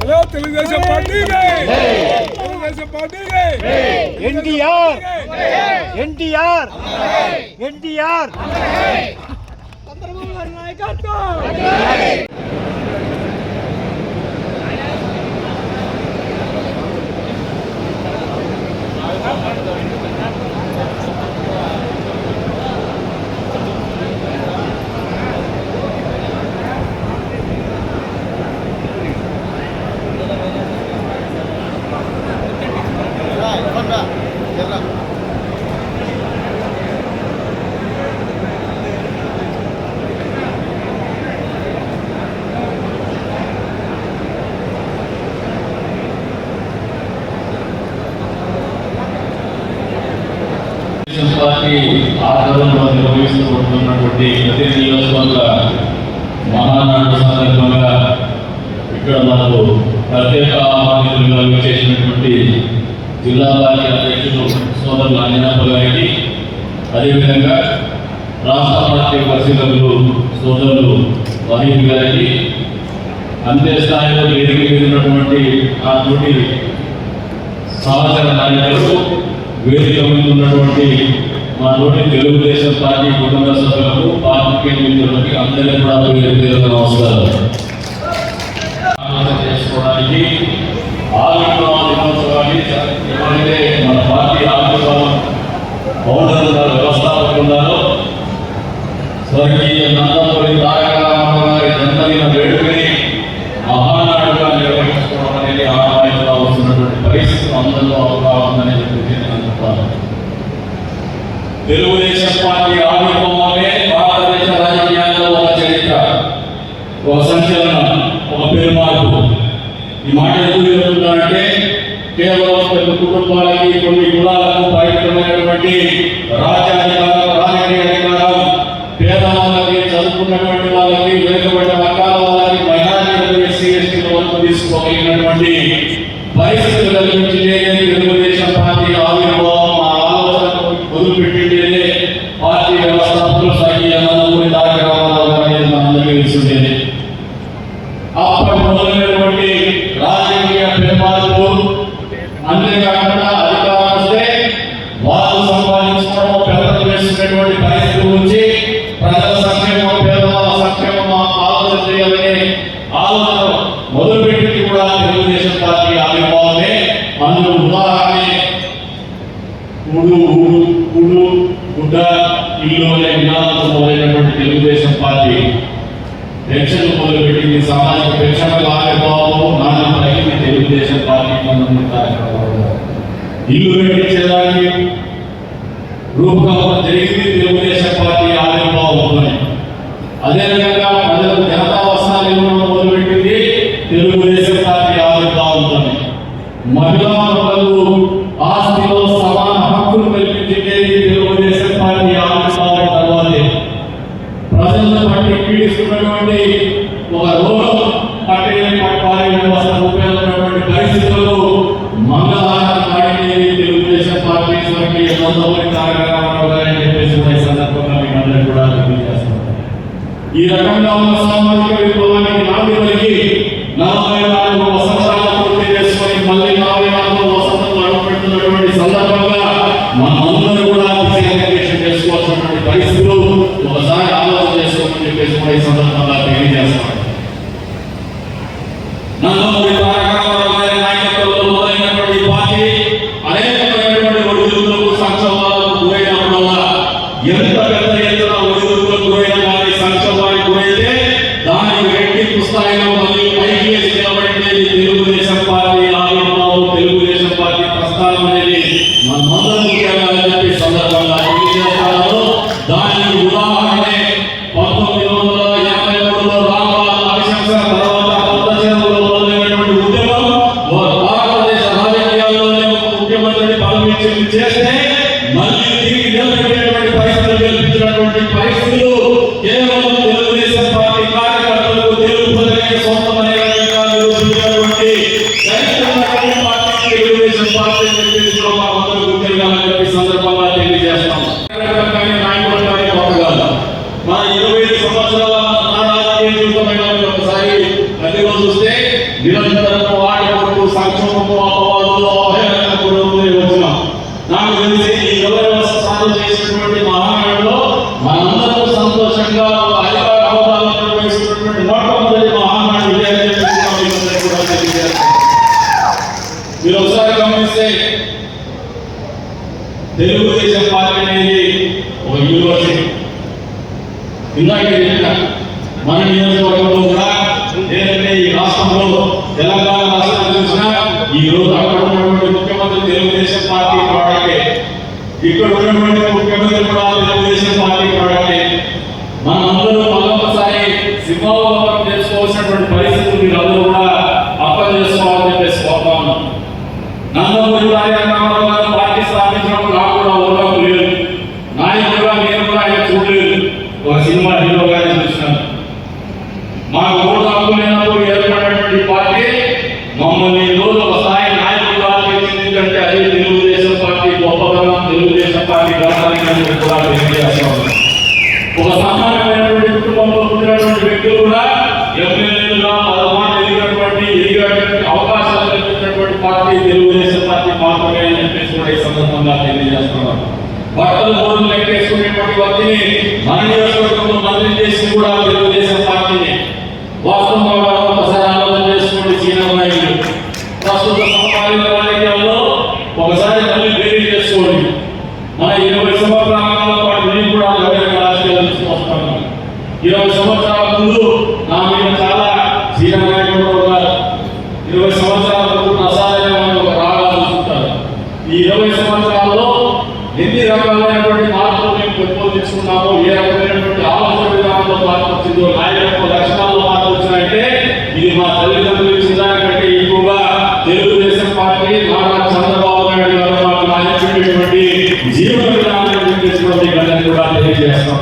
Hello Telugu Desam party Telugu Desam party NTR! NTR! NTR! Chandrababu నాయకత్వం Telugu Desam party ఆధ్వర్యంలో నిర్వహిస్తున్నటువంటి ప్రతి నియోజకవర్గ మహానాడు సందర్భంగా ఇక్కడ మనకు ప్రత్యేక ఆహ్వానితులుగా చేసినటువంటి జిల్లా పార్టీ అధ్యక్షులు సోదరులు అంజనప్ప గారికి అదేవిధంగా రాష్ట్ర పార్టీ పరిశీలకులు సోదరులు వహీద్ గారికి అంతే స్థాయిలో వేదిక మీద ఉన్నటువంటి ఆ తోటి సహచర నాయకులకు వేదిక మీద ఉన్నటువంటి మా తోటి తెలుగుదేశం పార్టీ కుటుంబ సభ్యులకు పార్టీ మిత్రులకి అందరికీ కూడా పేరు పేరు నమస్కారం తెలుగుదేశం పార్టీ ఆవిర్భావమే భారతదేశ రాజకీయాల్లో ఒక చరిత్ర ఒక సంచలనం ఒక పెరుమార్పు. ఈ మాట ఎందుకు చెప్తున్నానంటే కేవలం కొన్ని కుటుంబాలకి కొన్ని కులాలకు పవిత్రమైనటువంటి రాజ్యాధికారం రాజకీయ అధికారం పేదవాళ్ళకి చదువుకున్నటువంటి వాళ్ళకి వెనుకబడిన రకాల వాళ్ళకి మైనారిటీ ఎస్సీ ఎస్టీ వరకు తీసుకోగలిగినటువంటి పరిస్థితులు కల్పించిందేనే తెలుగుదేశం పార్టీ ఆవిర్భావం ఆ ఆలోచన మొదలుపెట్టిందేనే పార్టీ వ్యవస్థాపకులు స్వర్గీయ నందమూరి తారక రామారావు గారు అనేది మనందరికీ తెలిసిందేనే అప్పటి మొదలైనటువంటి రాజకీయ పెరుమార్పు అంతేకాకుండా అధికారం వస్తే వాళ్ళు సంపాదించుకోవడం పెద్దలు వేసుకునేటువంటి పరిస్థితి గురించి ప్రజల సంక్షేమం పేదవాళ్ళ సంక్షేమం ఆలోచన చేయాలనే ఆలోచన మొదలుపెట్టింది కూడా తెలుగుదేశం పార్టీ ఆవిర్భావమే అందులో ఉదాహరణే కూడు ఊడు కూడు గుడ్డ ఇల్లు అనే నినాదంతో మొదలైనటువంటి తెలుగుదేశం పార్టీ పెన్షన్లు మొదలుపెట్టింది సామాజిక పెన్షన్ల ఆవిర్భావం నాన్న పలికింది తెలుగుదేశం పార్టీ నందమూరి కార్యక్రమాలు ఇల్లు కట్టించేదానికి రూపకల్పన జరిగింది. తెలుగుదేశం పార్టీ ఆవిర్భావంతోనే అదేవిధంగా ప్రజలకు జనతా వస్త్రాలు ఇవ్వడం మొదలుపెట్టింది తెలుగుదేశం పార్టీ ఆవిర్భావంతోనే మహిళా ఆస్తిలో సమాన హక్కులు కల్పించింది తెలుగుదేశం పార్టీ ಕಳೆದ ಎಂದು ನಾವು మీరు ఒకసారి గమనిస్తే తెలుగుదేశం పార్టీ అనేది ఒక యూనివర్సిటీ. ఇందాక మన నియోజకవర్గంలో కూడా లేదంటే ఈ రాష్ట్రంలో తెలంగాణ రాష్ట్రం చూసిన ఈ రోజు అక్కడ ఉన్నటువంటి ముఖ్యమంత్రి తెలుగుదేశం పార్టీ ప్రోడక్టే ఇక్కడ ఉన్నటువంటి సందర్భంగా తెలియజేస్తున్నారు బట్టలు మూడు లెక్కేసుకునేటువంటి వ్యక్తిని మన నియోజకవర్గంలో మంత్రి చేసి కూడా తెలుగుదేశం పార్టీని వాస్తవంగా ఒకసారి ఆలోచన చేసుకోండి సీనియర్ నాయకులు ప్రస్తుత సమకాలీన రాజకీయాల్లో ఒకసారి మళ్ళీ వేరే చేసుకోండి మన ఇరవై సంవత్సరాల పాటు నేను కూడా గౌరవ రాజకీయాలు తీసుకొస్తాను ఇరవై సంవత్సరాల ముందు నా మీద చాలా సీనియర్ నాయకులు ఉన్నారు ఇరవై సంవత్సరాల ముందు ప్రసాదమైన ఒక రాగా చూస్తుంటారు ఈ ఇరవై సంవత్సరాల్లో ఎన్ని రకాలైనటువంటి మార్పులు మేము పెంపొందించుకున్నామో ఏ రకమైనటువంటి ఆలోచన విధానంలో మార్పు వచ్చిందో నాయకత్వ లక్షణాల్లో మార్పు వచ్చినాయంటే ఇది మా తల్లిదండ్రులు ఇచ్చిన దానికంటే ఎక్కువగా తెలుగుదేశం పార్టీ నారా చంద్రబాబు నాయుడు గారు మాకు నాయకుడినటువంటి జీవన విధానాన్ని చూపించినటువంటి గణని కూడా తెలియజేస్తాం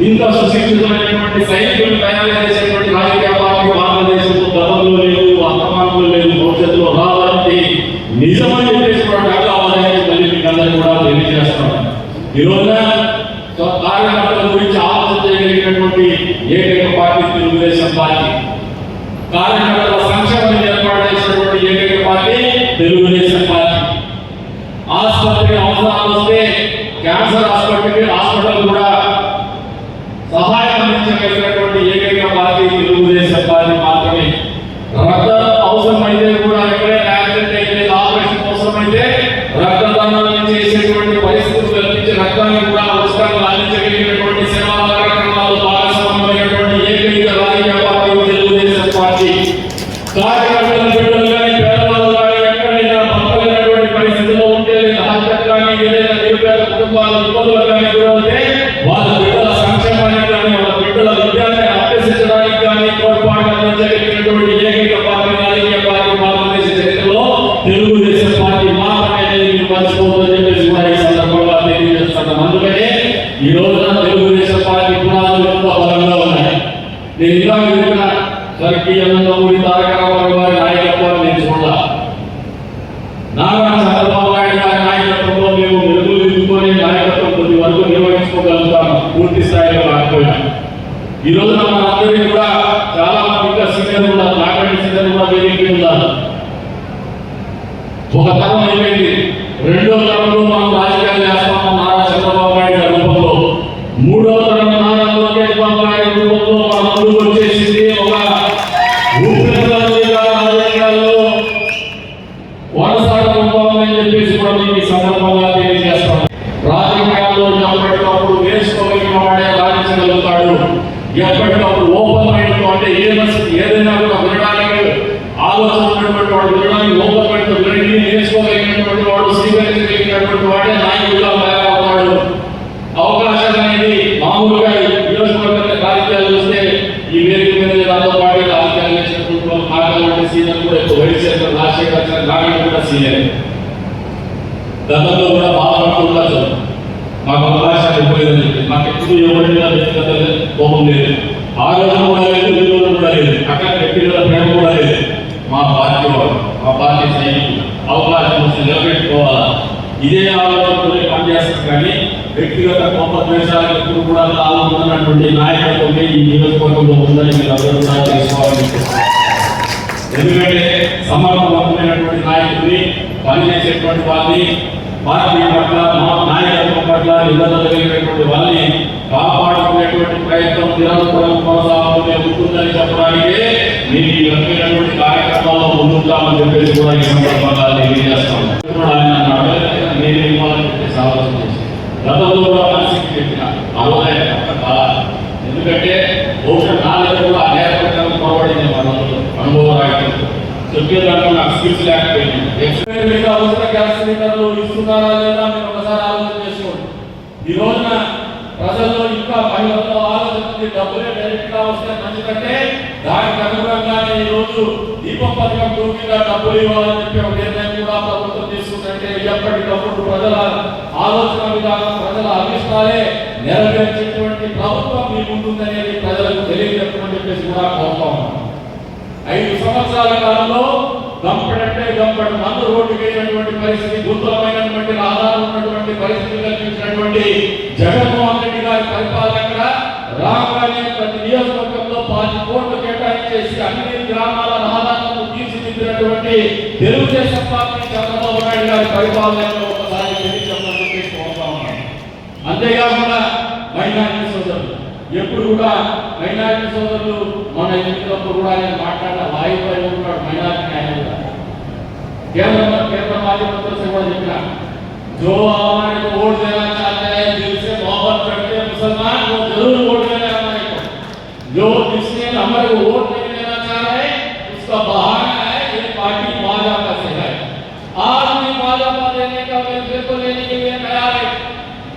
ఇంత సుశిక్షితమైనటువంటి సైనికులు తయారు చేసే రాజకీయ పార్టీ భారతదేశంలో గతంలో లేదు వర్తమానంలో లేదు భవిష్యత్తులో రావాలంటే నిజమని చెప్పేసి కూడా డాక్టర్ అవ్వాలని మళ్ళీ మీకు అందరికీ కూడా తెలియజేస్తాను ఈ రోజున స్వ- కార్యకర్తల గురించి ఆలోచన చేయగలిగినటువంటి ఏకైక పార్టీ తెలుగుదేశం పార్టీ కార్యకర్తల సంక్షేమం ఏర్పాటు చేసినటువంటి ఏకైక పార్టీ తెలుగుదేశం పార్టీ ఆసుపత్రి అవసరాలు వస్తే క్యాన్సర్ హాస్పిటల్ హాస్పిటల్ కూడా సహాయం అందించగలిగినటువంటి ఏకైక పార్టీ తెలుగుదేశం పార్టీ మాత్రమే రక్తం అవసరమైతే కూడా ఎక్కడైనా యాక్సిడెంట్ అయితే ఆపరేషన్ అవసరమైతే రక్తదానం చేసేటువంటి పరిస్థితులు కల్పించి రక్తాన్ని కూడా ఉచితంగా అందించగలిగినటువంటి సేవా కార్యక్రమాలు భాగస్వామ్యమైనటువంటి ఏకైక రాజకీయ పార్టీ తెలుగుదేశం పార్టీ కార్యకర్తల బిడ్డలు కానీ పేదవాళ్ళు కానీ ఎక్కడైనా బతకలేనటువంటి పరిస్థితుల్లో ఉంటే లేదా హత్య కానీ ఏదైనా నిరుపేద కుటుంబాల ఇబ్బందులు కానీ గురవుతే వాళ్ళ బిడ్డల సంక్షేమానికి కానీ వాళ్ళ బిడ్డల విద్యాన్ని అభ్యసించడానికి కానీ తోడ్పాటు అందించగలిగినటువంటి ఏకైక పార్టీ రాజకీయ పార్టీ భారతదేశ చరిత్రలో తెలుగుదేశం పార్టీ మాత్రమే అనేది మీరు మర్చిపోతుందని చెప్పేసి కూడా ఈ సందర్భంగా తెలియజేస్తున్నాం అందుకనే ఈ రోజున తెలుగుదేశం పార్టీ పునాదులు ఎంతో బలంగా ఉన్నాయి నేను ఇలా చెప్పిన స్వర్గీయ నందమూరి తారక రామారావు గారి నాయకత్వాన్ని నేను చూడాలి నారా చంద్రబాబు నాయుడు గారి నాయకత్వంలో మేము మెరుగులు దిద్దుకొని నాయకత్వం కొద్ది వరకు నిర్వహించుకోగలుగుతాము పూర్తి స్థాయిలో కాకపోయినా ఈ రోజున మన అందరికీ కూడా చాలా మంది ఇంకా సీనియర్ ఉన్నారు నాకంటే సీనియర్ కూడా వేదిక ఉన్నారు ఒక తరం అయిపోయింది. రెండో తరంలో మనం రాజకీయాలు చేస్తాము నారా చంద్రబాబు నాయుడు గారి రూపంలో. మూడో తరం నారా లోకేష్ బాబు నాయుడు రూపంలో మన ముందుకు వచ్చేసింది ఒక రాజకీయాల్లో కొనసాగుతుందని చెప్పేసి కూడా మీకు ఈ సందర్భంగా తెలియజేస్తాం. రాజకీయాల్లో ఎప్పటికప్పుడు నేర్చుకోగలిగిన వాడే రాణించగలుగుతాడు ఎప్పటికప్పుడు ఓపెన్ మైండ్ అంటే ఏదైనా ఏదైనా కూడా వినడానికి ఆలోచన ఉన్నటువంటి వాడు వినడానికి ఓపెన్ మైండ్తో వినడానికి నేర్చుకోగలిగినటువంటి వాడు స్వీకరించగలిగినటువంటి వాడే నాయకుడిగా తయారవుతాడు అవకాశం అనేది మామూలుగా ఈ నియోజకవర్గ రాజకీయాలు చూస్తే ఈ వేదిక మీద నాతో పాటు రాజకీయాలు చేసినటువంటి వాళ్ళు నాగల్ సీనియర్ కూడా ఎక్కువ వయసు చేస్తారు రాజశేఖర్ కూడా సీనియర్. గతంలో కూడా బాధపడుతుండొచ్చు మాకు అవకాశాలు ఇవ్వలేదని చెప్పి. మాకు ఎప్పుడు ఎవరి మీద వ్యక్తిగత కోపం లేదు. ఆ రోజు కూడా లేదు ఈ రోజు కూడా లేదు. అక్కడ వ్యక్తిగత ప్రేమ కూడా లేదు. మా పార్టీ వాడు మా పార్టీ సైనికులు అవకాశం నిలబెట్టుకోవాలా? ఇదే ఆలోచనతో పనిచేస్తాం కానీ వ్యక్తిగత కోప ద్వేషాలకు ఎప్పుడు కూడా తాగుతున్నటువంటి నాయకత్వం ఈ నియోజకవర్గంలో ఉందని మీరు అందరూ కూడా తెలుసుకోవాలని ఎందుకంటే సమర్థవంతమైనటువంటి నాయకుడిని పనిచేసేటువంటి వాళ్ళని పార్టీ పట్ల మా నాయకత్వం పట్ల నిబంధన కలిగినటువంటి వాళ్ళని కాపాడుకునేటువంటి ప్రయత్నం నిరంతరం కొనసాగుతూనే ఉంటుందని చెప్పడానికి మీరు ఈ రకమైనటువంటి కార్యక్రమాల్లో ముందుంటామని చెప్పేసి కూడా ఈ సందర్భంగా తెలియజేస్తాం ఆయన నేను ఇవ్వాలని చెప్పేసి ఆలోచన గతంలో కూడా మనసుకి చెప్పిన ఆ ఎందుకంటే ఎందుకంటే రాయటం చెప్పే స్కిల్స్ లేకపోయింది ఎక్స్పైర్ అవసర గ్యాస్ సిలిండర్లు ఇస్తున్నారా లేదా మీరు ఒకసారి ఆలోచన చేసుకోండి. ఈ రోజున ప్రజల్లో ఇంకా మహిళల్లో ఆలోచన డబ్బులే డైరెక్ట్గా వస్తే మంచిదంటే దానికి అనుగుణంగానే ఈ రోజు దీపం పథకం టూకీగా డబ్బులు ఇవ్వాలని చెప్పి ఒక నిర్ణయం కూడా ప్రభుత్వం తీసుకుందంటే ఎప్పటికప్పుడు ప్రజల ఆలోచన విధానం ప్రజల అభిష్టాలే నెరవేర్చేటువంటి ప్రభుత్వం మీకుంటుందనేది ప్రజలకు తెలియజెప్పమని చెప్పేసి కూడా కోరుతా ఉన్నాం. ఐదు సంవత్సరాల కాలంలో దంపడంటే దంపడం మందు రోడ్డు వేయనటువంటి పరిస్థితి గురుతరమైనటువంటి ఆధారం ఉన్నటువంటి పరిస్థితి కల్పించినటువంటి జగన్మోహన్ రెడ్డి గారి పరిపాలన రాగానే ప్రతి నియోజకవర్గంలో పాతి కోట్లు కేటాయించేసి అన్ని గ్రామాల రహదారులను తీర్చిదిద్దినటువంటి తెలుగుదేశం పార్టీ చంద్రబాబు నాయుడు గారి పరిపాలనలో ఒకసారి తెలియజెప్పమని అంతేకాకుండా మైనారిటీ సోదరులు ఎప్పుడు కూడా మైనారిటీ సోదరులు మన ఎన్నికలప్పుడు కూడా ఆయన మాట్లాడిన వాయుపై ఉంటాడు మైనారిటీ ఆయన కూడా కేంద్ర కేంద్ర మాజీ మంత్రి से కూడా చెప్పిన जो हमारे को वोट देना चाहते हैं दिल से मोहब्बत करते हैं मुसलमान वो जरूर वोट देना हमारे को जो जिसने हमारे को वोट नहीं देना चाह रहे उसका बहाना है ये पार्टी भाजपा से है आज भी भाजपा देने का वेलफेयर को लेने के लिए तैयार है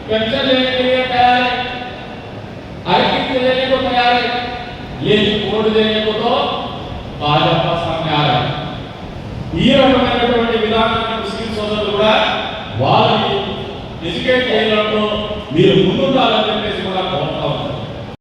पेंशन लेने के लिए ఓటు చేయకపోతో భాజపా సమ్యారం ఈ రకమైనటువంటి విధానాన్ని ముస్లిం సోదరులు కూడా వాళ్ళని ఎడ్యుకేట్ చేయడంలో మీరు ముందుండాలని చెప్పేసి కూడా